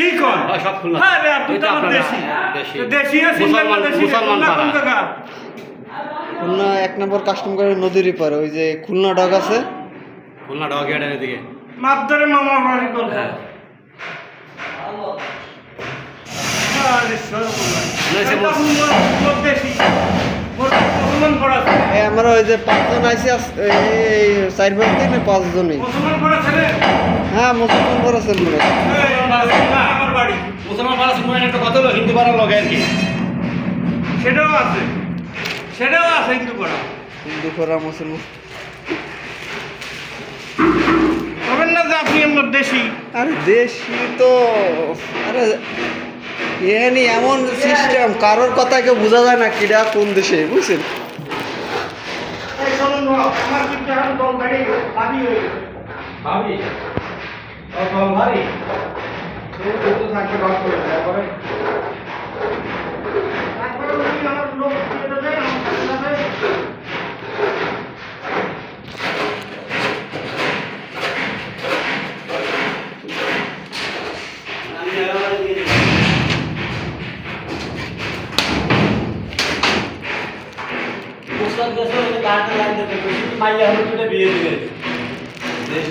কি হ্যাঁ, সব খুলনা। হ্যাঁ রে আর তো আমার দেশি। দেশি। তো দেশি আছে মুসলমান- মুসলমান পাড়া। খুলনা এক নম্বর কাস্টম করে নদীর পারে ওই যে খুলনা ডগ আছে। খুলনা ডগ এদিকে। মামা বাড়ি আমরা ওই যে পাঁচজন আইসি চার পাঁচ দিন পাঁচজনই? হ্যাঁ মুসলমান বড় আমার বাড়ি মুসলমান একটা হলো হিন্দু কি সেটাও আছে সেটাও আছে হিন্দু করা মুসলমান না যে আপনি আমার দেশি আরে দেশি তো, আরে এমন সিস্টেম কারোর কথা কেউ বোঝা যায় না কিরা কোন দেশে, বুঝছেন? ভাবি ভাবি গানটা লাইন মাইয়া হলো তুলে বিয়ে দিবে দেশ